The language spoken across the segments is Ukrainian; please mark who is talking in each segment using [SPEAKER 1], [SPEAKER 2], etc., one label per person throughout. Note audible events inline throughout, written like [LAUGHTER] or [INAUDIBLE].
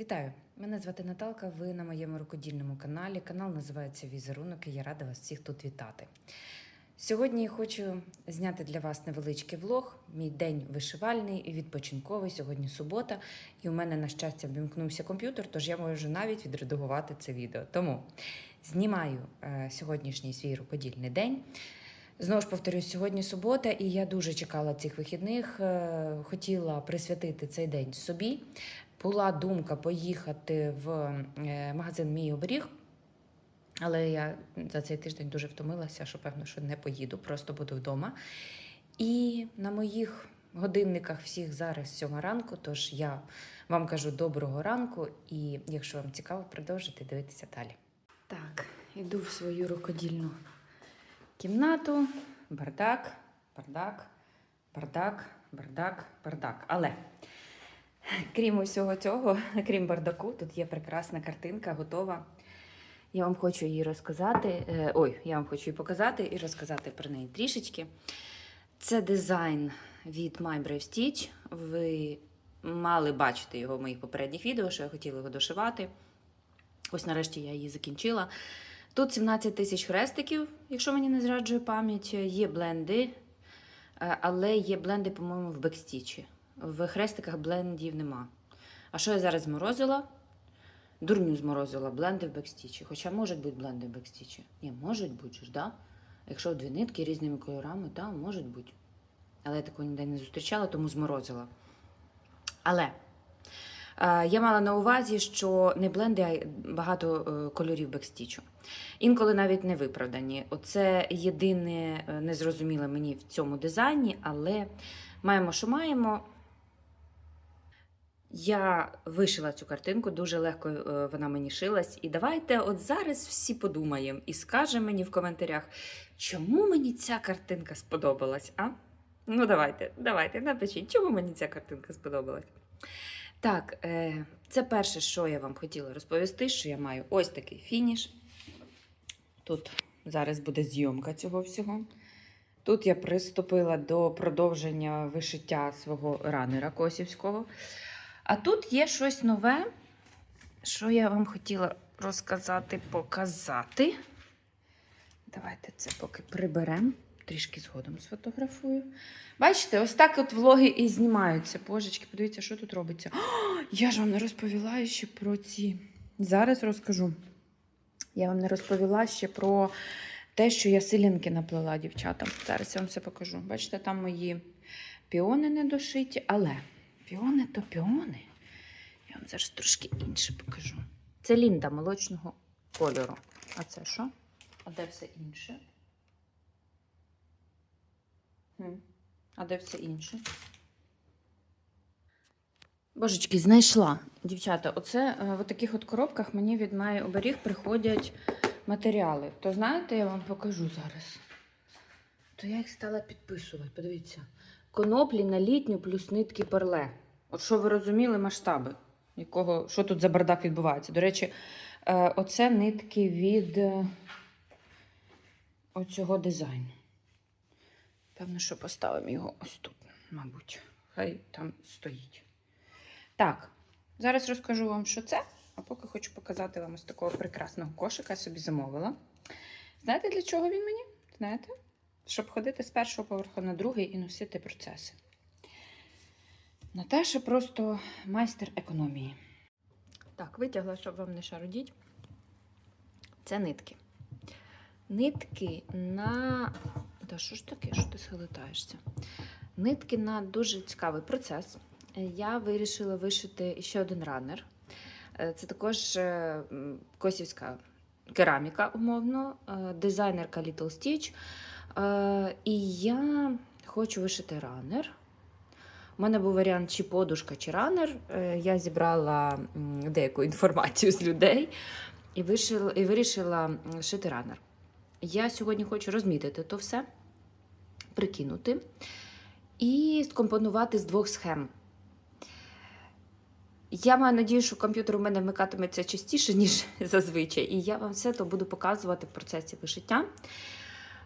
[SPEAKER 1] Вітаю! Мене звати Наталка. Ви на моєму рукодільному каналі. Канал називається Візерунок і я рада вас всіх тут вітати. Сьогодні я хочу зняти для вас невеличкий влог. Мій день вишивальний і відпочинковий. Сьогодні субота, і у мене, на щастя, вімкнувся комп'ютер, тож я можу навіть відредагувати це відео. Тому знімаю е, сьогоднішній свій рукодільний день. Знову ж повторюсь, сьогодні субота, і я дуже чекала цих вихідних. е, Хотіла присвятити цей день собі. Була думка поїхати в е, магазин Мій оберіг, але я за цей тиждень дуже втомилася, що певно, що не поїду, просто буду вдома. І на моїх годинниках всіх зараз сьома ранку, тож я вам кажу доброго ранку, і якщо вам цікаво, продовжуйте дивитися далі. Так, іду в свою рукодільну кімнату. Бардак, бардак, бардак, бардак, бардак. Але крім усього цього, [LAUGHS] крім бардаку, тут є прекрасна картинка, готова. Я вам хочу її розказати. е, Ой, я вам хочу її показати і розказати про неї трішечки. Це дизайн від My Brave Stitch. Ви мали бачити його в моїх попередніх відео, що я хотіла його дошивати. Ось нарешті я її закінчила. Тут 17 тисяч хрестиків, якщо мені не зраджує пам'ять, є бленди, е, але є бленди, по-моєму, в бекстічі. В хрестиках блендів нема. А що я зараз зморозила? Дурню зморозила бленди в бекстічі. Хоча можуть бути бленди в бекстічі. Ні, можуть бути ж, да? Якщо дві нитки різними кольорами, так, можуть бути. Але я такого ніде не зустрічала, тому зморозила. Але е, я мала на увазі, що не бленди, а багато е, кольорів бекстічу. Інколи навіть не виправдані. Оце єдине е, незрозуміле мені в цьому дизайні, але маємо, що маємо. Я вишила цю картинку, дуже легко е, вона мені шилась. І давайте от зараз всі подумаємо і скажемо мені в коментарях, чому мені ця картинка сподобалась, а? Ну, давайте, давайте, напишіть, чому мені ця картинка сподобалась. Так, е, це перше, що я вам хотіла розповісти, що я маю ось такий фініш. Тут зараз буде зйомка цього всього. Тут я приступила до продовження вишиття свого ранера косівського. А тут є щось нове, що я вам хотіла розказати, показати. Давайте це поки приберемо. Трішки згодом сфотографую. Бачите, ось так от влоги і знімаються. Божечки, подивіться, що тут робиться. О, я ж вам не розповіла ще про ці. Зараз розкажу. Я вам не розповіла ще про те, що я силінки наплела дівчатам. Зараз я вам все покажу. Бачите, там мої піони не дошиті, але піони то піони. Я вам зараз трошки інше покажу. Це лінда молочного кольору. А це що? А де все інше? Хм. А де все інше? Божечки, знайшла. Дівчата, оце е, в таких от коробках мені від Має оберіг приходять матеріали. То знаєте, я вам покажу зараз. То я їх стала підписувати. Подивіться. Коноплі на літню плюс нитки перле. От що ви розуміли масштаби, якого, що тут за бардак відбувається. До речі, е, оце нитки від е, оцього дизайну. Певно, що поставимо його ось тут, мабуть. Хай там стоїть. Так, зараз розкажу вам, що це, а поки хочу показати вам ось такого прекрасного кошика, я собі замовила. Знаєте, для чого він мені? Знаєте? Щоб ходити з першого поверху на другий і носити процеси. Наташа просто майстер економії. Так, витягла, щоб вам не шародіть. Це нитки. Нитки на. Та що ж таке, що ти схилитаєшся? Нитки на дуже цікавий процес. Я вирішила вишити ще один ранер. Е, Це також е, косівська кераміка, умовно, е, дизайнерка Little Stitch. Е, І я хочу вишити ранер. У мене був варіант чи подушка, чи ранер. Е, Я зібрала деяку інформацію з людей і вирішила, і вирішила шити ранер. Я сьогодні хочу розмітити то все, прикинути і скомпонувати з двох схем. Я маю надію, що комп'ютер у мене вмикатиметься частіше, ніж [LAUGHS] зазвичай, і я вам все то буду показувати в процесі вишиття.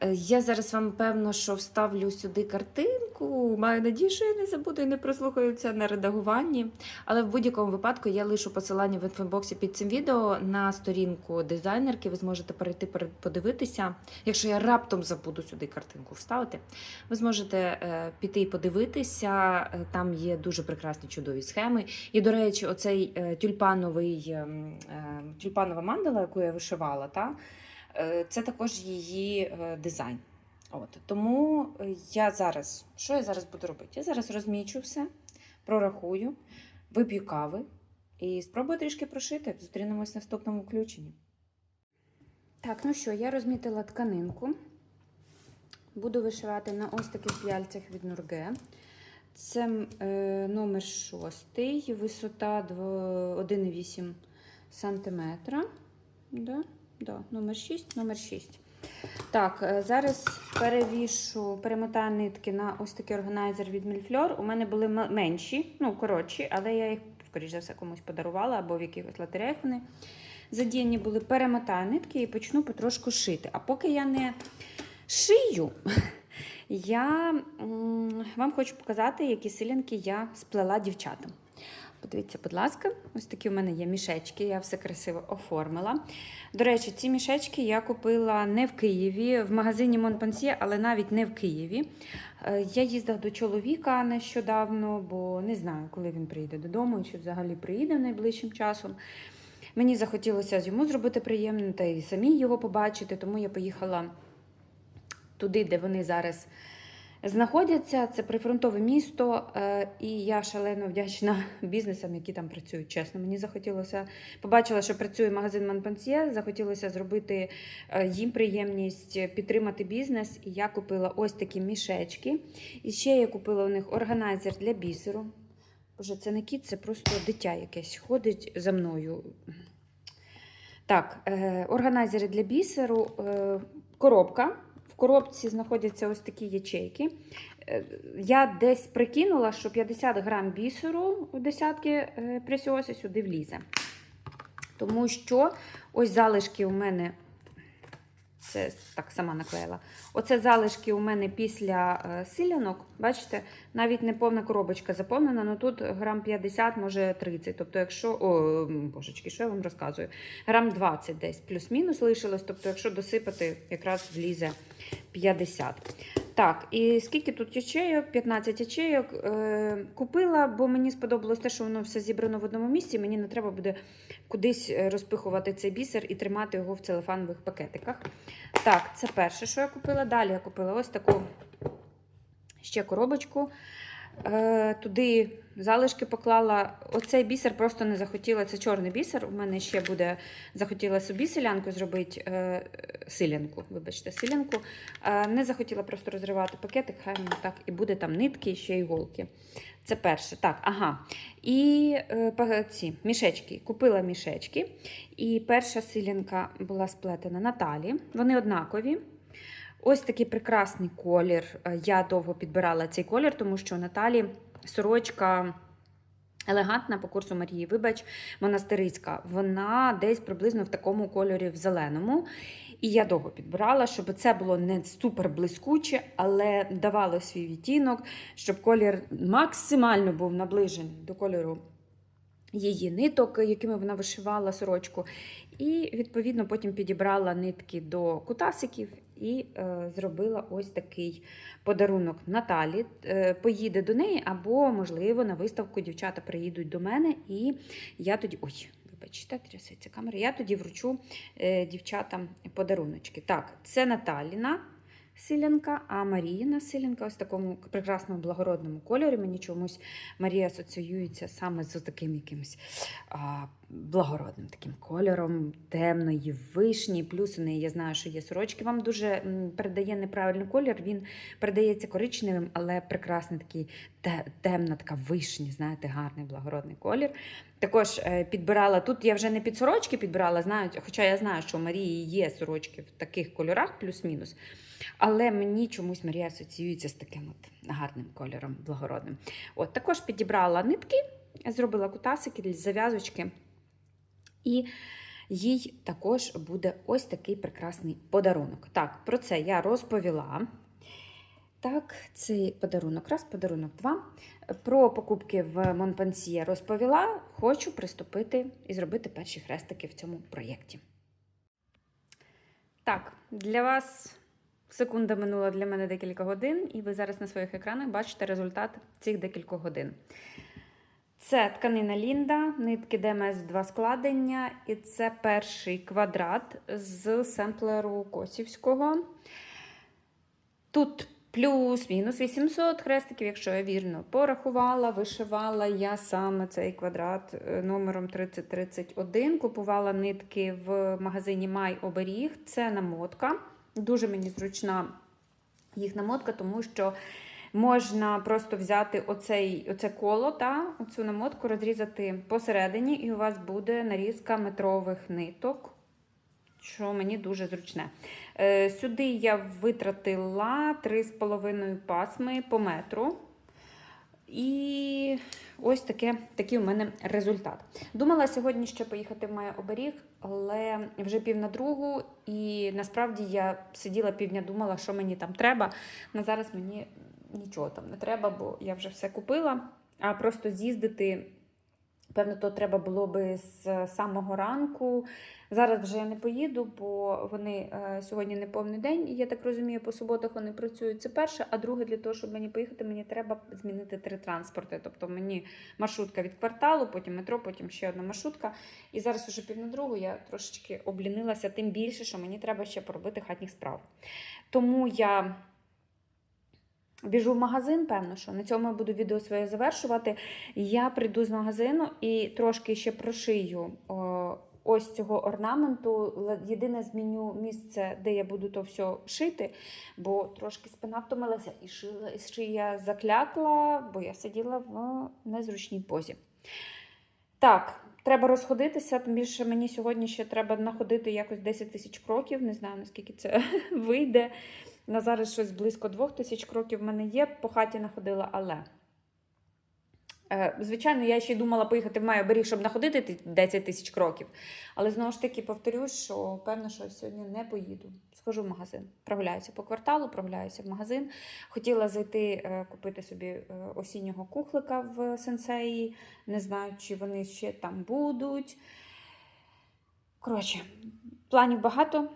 [SPEAKER 1] Е, Я зараз вам певно, що вставлю сюди картинку. Маю надію, що я не забуду і не прослухаю на редагуванні. Але в будь-якому випадку я лишу посилання в інфобоксі під цим відео на сторінку дизайнерки. Ви зможете перейти подивитися. Якщо я раптом забуду сюди картинку вставити, ви зможете е, піти і подивитися. Е, Там є дуже прекрасні чудові схеми. І, до речі, оцей тюльпановий ем, тюльпанова мандала, яку я вишивала, та, це також її е, дизайн. От. Тому е, я зараз, що я зараз буду робити? Я зараз розмічу все, прорахую, вип'ю кави і спробую трішки прошити. Зустрінемось в наступному включенні. Так, ну що, я розмітила тканинку. Буду вишивати на ось таких п'яльцях від Нурге. Це е, номер 6, висота 1,8 см. Да? Да, номер 6, номер 6. Так, е, зараз перевішу, перемотаю нитки на ось такий органайзер від Мільфльор. У мене були менші, ну, коротші, але я їх, скоріш за все, комусь подарувала або в якихось лотереях вони задіяні були. Перемотаю нитки і почну потрошку шити. А поки я не шию, [LAUGHS] я вам хочу показати, які силянки я сплела дівчатам. Подивіться, будь ласка, ось такі у мене є мішечки, я все красиво оформила. До речі, ці мішечки я купила не в Києві, в магазині Монпансьє, але навіть не в Києві. Е, Я їздила до чоловіка нещодавно, бо не знаю, коли він приїде додому, чи взагалі приїде найближчим часом. Мені захотілося йому зробити приємно та й самі його побачити, тому я поїхала туди, де вони зараз знаходяться. Це прифронтове місто, е, і я шалено вдячна [LAUGHS] бізнесам, які там працюють. Чесно, мені захотілося побачила, що працює магазин Монпансьє, захотілося зробити е, їм приємність підтримати бізнес. І я купила ось такі мішечки. І ще я купила у них органайзер для бісеру. Боже, це не кіт, це просто дитя якесь ходить за мною. Так, е, органайзери для бісеру, коробка. В коробці знаходяться ось такі ячейки. Е, Я десь прикинула, що 50 грам бісеру у десятки присіоси пресіоси сюди влізе. Тому що ось залишки у мене, це так сама наклеїла. Оце залишки у мене після е, силянок. Бачите, навіть не повна коробочка заповнена, але тут грам 50, може 30. Тобто, якщо, о, божечки, що я вам розказую? Грам 20 десь плюс-мінус лишилось. Тобто, якщо досипати, якраз влізе 50. Так, і скільки тут ячейок? 15 ячейок. Купила, бо мені сподобалось те, що воно все зібрано в одному місці. Мені не треба буде кудись е, розпихувати цей бісер і тримати його в целефанових пакетиках. Так, це перше, що я купила. Далі я купила ось таку ще коробочку. Е, туди залишки поклала. Оцей бісер просто не захотіла. Це чорний бісер. У мене ще буде захотіла собі селянку зробити е, силянку. Вибачте, силянку. Е, не захотіла просто розривати пакетик, хай воно так і буде там нитки, і ще іголки. Це перше. Так, ага. І ці мішечки. Купила мішечки. І перша силянка була сплетена Наталі. Вони однакові. Ось такий прекрасний колір. Е, Я довго підбирала цей колір, тому що Наталі сорочка елегантна по курсу Марії, вибач, монастирицька. Вона десь приблизно в такому кольорі в зеленому. І я довго підбирала, щоб це було не супер блискуче, але давало свій відтінок, щоб колір максимально був наближений до кольору її ниток, якими вона вишивала сорочку. І, відповідно, потім підібрала нитки до кутасиків і е, зробила ось такий подарунок Наталі. Е, поїде до неї, або, можливо, на виставку дівчата приїдуть до мене, і я тоді. Ой, вибачте, трясеться камера. Я тоді вручу е, дівчатам подаруночки. Так, це Наталіна. Силянка, а Маріїна силянка ось такому прекрасному благородному кольорі. Мені чомусь Марія асоціюється саме з таким якимось а, благородним таким кольором темної вишні. Плюс у неї я знаю, що є сорочки. Вам дуже передає неправильний колір. Він передається коричневим, але прекрасний такий темна така вишні, знаєте, гарний благородний колір. Також е, підбирала тут. Я вже не під сорочки підбирала, знаю, хоча я знаю, що у Марії є сорочки в таких кольорах, плюс-мінус. Але мені чомусь Марія асоціюється з таким от гарним кольором, благородним. От також підібрала нитки, зробила кутасики, зав'язочки. І їй також буде ось такий прекрасний подарунок. Так, про це я розповіла. Так, цей подарунок раз, подарунок два. Про покупки в Монпансьє розповіла. Хочу приступити і зробити перші хрестики в цьому проєкті. Так, для вас секунда минула для мене декілька годин, і ви зараз на своїх екранах бачите результат цих декількох годин. Це тканина Лінда, нитки ДМС 2 складення, і це перший квадрат з семплеру Косівського. Тут плюс-мінус 800 хрестиків, якщо я вірно порахувала, вишивала я саме цей квадрат е, номером 3031. Купувала нитки в магазині Май Оберіг. Це намотка. Дуже мені зручна їх намотка, тому що можна просто взяти оцей, оце коло, та, оцю намотку, розрізати посередині, і у вас буде нарізка метрових ниток, що мені дуже зручне. Е, Сюди я витратила 3,5 пасми по метру. І ось таке, такий у мене результат. Думала сьогодні ще поїхати в Має оберіг, але вже пів на другу, і насправді я сиділа півдня, думала, що мені там треба. На зараз мені нічого там не треба, бо я вже все купила. А просто з'їздити, певно, то треба було би з самого ранку. Зараз вже я не поїду, бо вони е, сьогодні не повний день. І я так розумію, по суботах вони працюють. Це перше. А друге, для того, щоб мені поїхати, мені треба змінити три транспорти. Тобто мені маршрутка від кварталу, потім метро, потім ще одна маршрутка. І зараз уже пів на другу я трошечки облінилася, тим більше, що мені треба ще поробити хатніх справ. Тому я. Біжу в магазин, певно, що на цьому я буду відео своє завершувати. Я прийду з магазину і трошки ще прошию ось цього орнаменту. Єдине зміню місце, де я буду то все шити, бо трошки спина втомилася і шила, і шия заклякла, бо я сиділа в незручній позі. Так, треба розходитися, тим більше мені сьогодні ще треба находити якось 10 тисяч кроків. Не знаю, наскільки це [LAUGHS] вийде. На зараз щось близько двох тисяч кроків в мене є, по хаті находила, але. Е, Звичайно, я ще й думала поїхати в Майоберіг, щоб находити 10 тисяч кроків. Але знову ж таки повторюсь, що певно, що сьогодні не поїду. Схожу в магазин. Прогуляюся по кварталу, прогуляюся в магазин. Хотіла зайти е, купити собі е, осіннього кухлика в сенсеї. Не знаю, чи вони ще там будуть. Коротше, планів багато.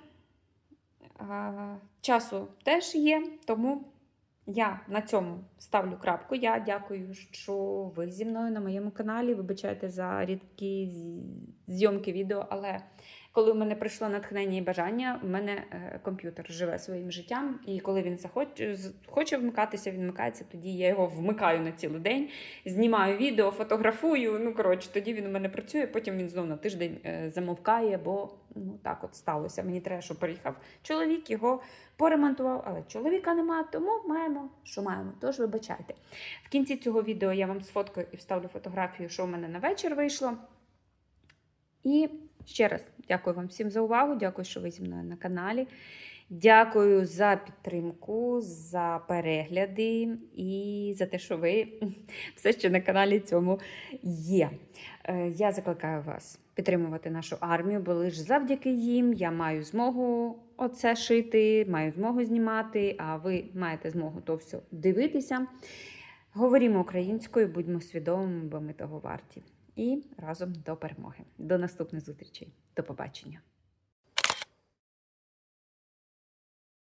[SPEAKER 1] Часу теж є, тому я на цьому ставлю крапку. Я дякую, що ви зі мною на моєму каналі. Вибачайте за рідкі зйомки відео, але коли в мене прийшло натхнення і бажання, в мене е, комп'ютер живе своїм життям, і коли він захоче, хоче вмикатися, він вмикається, тоді я його вмикаю на цілий день, знімаю відео, фотографую. Ну, коротше, тоді він у мене працює, потім він знову на тиждень е, замовкає, бо ну так от сталося. Мені треба, щоб приїхав чоловік, його поремонтував, але чоловіка нема, тому маємо, що маємо. Тож вибачайте. В кінці цього відео я вам сфоткаю і вставлю фотографію, що у мене на вечір вийшло. І ще раз дякую вам всім за увагу. Дякую, що ви зі мною на каналі. Дякую за підтримку, за перегляди і за те, що ви [LAUGHS] все ще на каналі цьому є. Е, Я закликаю вас підтримувати нашу армію, бо лише завдяки їм я маю змогу оце шити, маю змогу знімати, а ви маєте змогу то все дивитися. Говоримо українською, будьмо свідомими, бо ми того варті. І разом до перемоги. До наступних зустрічей. До побачення.